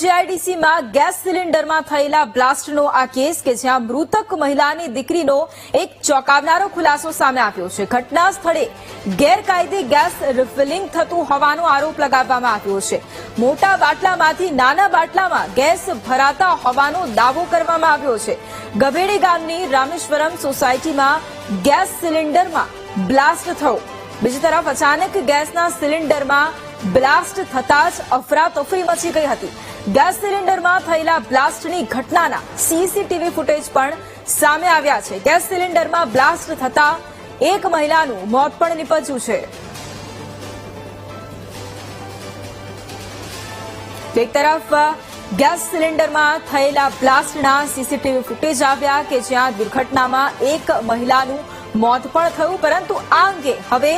જીઆઈડીસીમાં gas સિલિન્ડરમાં થયેલા બ્લાસ્ટનો આ case કે જ્યાં મૃતક મહિલાની દીકરીનો એક ચોંકાવનારો ખુલાસો સામે આવ્યો છે. ઘટના સ્થળે ગેરકાયદે ગેસ રિફિલિંગ થતું હોવાનો આરોપ લગાવવામાં આવ્યો છે. મોટા બાટલામાંથી નાના બાટલામાં ગેસ ભરાતા હોવાનો દાવો કરવામાં આવ્યો છે. ગભેડી ગામની રામેશ્વરમ સોસાયટીમાં ગેસ સિલિન્ડરમાં બ્લાસ્ટ થયો. બીજી તરફ અચાનક ગેસના સિલિન્ડરમાં બ્લાસ્ટ થતા જ અફરાતફરી મચી ગઈ હતી. ગેસ સિલિન્ડરમાં થયેલા બ્લાસ્ટની ઘટનાના સીસીટીવી ફૂટેજ પણ સામે આવ્યા છે. ગેસ સિલિન્ડરમાં બ્લાસ્ટ થતા એક મહિલાનું મોત પણ નીપજ્યું છે. એક તરફ, ગેસ સિલિન્ડરમાં થયેલા બ્લાસ્ટના સીસીટીવી ફૂટેજ આવ્યા કે જ્યાં દુર્ઘટનામાં એક મહિલાનું મોત પણ થયું, પરંતુ આ અંગે હવે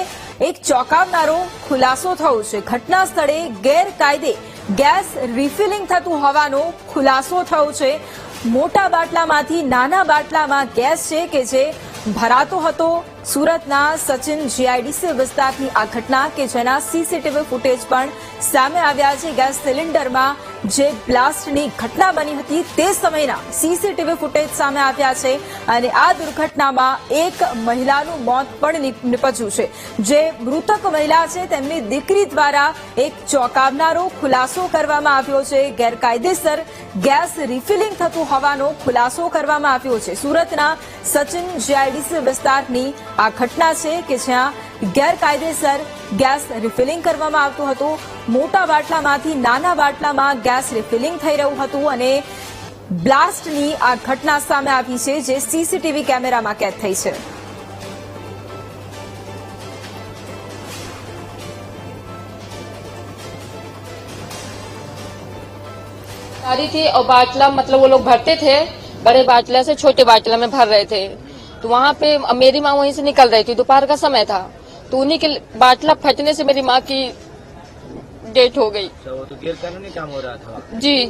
એક ચોંકાવનારો ખુલાસો થયો છે. ઘટના સ્થળે ગેરકાયદે ગેસ રિફિલિંગ થતું હોવાનો ખુલાસો થયો છે. મોટા બાટલામાંથી, નાના બાટલામાં ગેસ છે કે જે ભરાતો હતો? સુરતના સચિન જીઆઈડીસી વિસ્તારની આ ઘટના કે જેના સીસીટીવી ફૂટેજ પણ સામે આવ્યા છે. ગેસ સિલિન્ડરમાં જે બ્લાસ્ટની ઘટના બની હતી તે સમયના સીસીટીવી ફૂટેજ સામે આવ્યા છે અને આ દુર્ઘટનામાં એક મહિલાનું મોત પણ નિપજ્યું છે. જે મૃતક મહિલા છે તેમની દીકરી દ્વારા એક ચોંકાવનારો ખુલાસો કરવામાં આવ્યો છે. ગેરકાયદેસર ગેસ રિફિલિંગ થતું હોવાનો ખુલાસો કરવામાં આવ્યો છે. સુરતના સચિન જીઆઈડીસી વિસ્તારની આ ઘટના છે કે જ્યાં ગેરકાયદેસર ગેસ રિફિલિંગ કરવામાં આવતું હતું મોટા બાટલામાંથી નાના બાટલામાં ગેસ રિફિલિંગ થઈ રહ્યું હતું અને બ્લાસ્ટની આ ઘટના સામે આવી છે જે સીસીટીવી કેમેરામાં કેદ થઈ છે सारी थी और बाटला मतलब वो लोग भरते थे बड़े बाटला से छोटे बाटला में भर रहे थे तो वहाँ पे मेरी माँ वहीं से निकल रही थी। दोपहर का समय था। तो उन्हीं के बाटला फटने से मेरी माँ की डेथ हो गई। अच्छा तो गैर कानूनी काम हो रहा था। जी।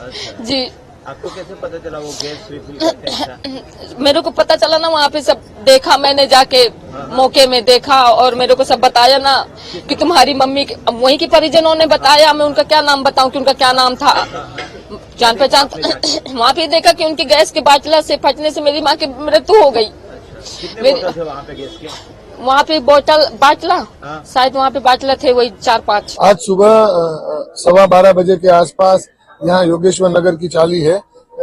अच्छा। जी। आपको कैसे पता चला वो गैस हैं? मेरे को पता चला ना वहाँ पे सब देखा मैंने जाके मौके में देखा और मेरे को सब बताया ना कि तुम्हारी मम्मी वहीं के परिजनों ने बताया मैं उनका क्या नाम बताऊँ कि उनका क्या नाम था। जान पहचान वहाँ पे देखा कि उनकी गैस के बाटला से फटने से मेरी माँ की मृत्यु हो गई। वहाँ पे गैस के? वहाँ पे बोतल बाटला? हाँ। शायद वहाँ पे बाटला थे वही चार पाँच। आज सुबह सवा बारह बजे के आसपास यहाँ योगेश्वर नगर की चाली है।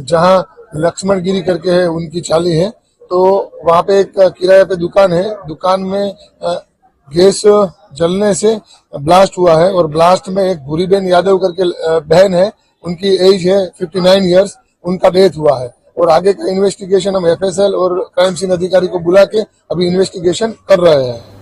जहाँ लक्ष्मण गिरी करके है उनकी चाली है। तो वहाँ पे एक किराए पे दुकान है। दुकान में गैस जलने से ब्लास्ट हुआ है और ब्लास्ट में एक भूरी बहन यादव करके बहन है। उनकी एज है 59 इयर्स उनका डेथ हुआ है और आगे का इन्वेस्टिगेशन हम एफएसएल और क्राइम सीन अधिकारी को बुला के अभी इन्वेस्टिगेशन कर रहे हैं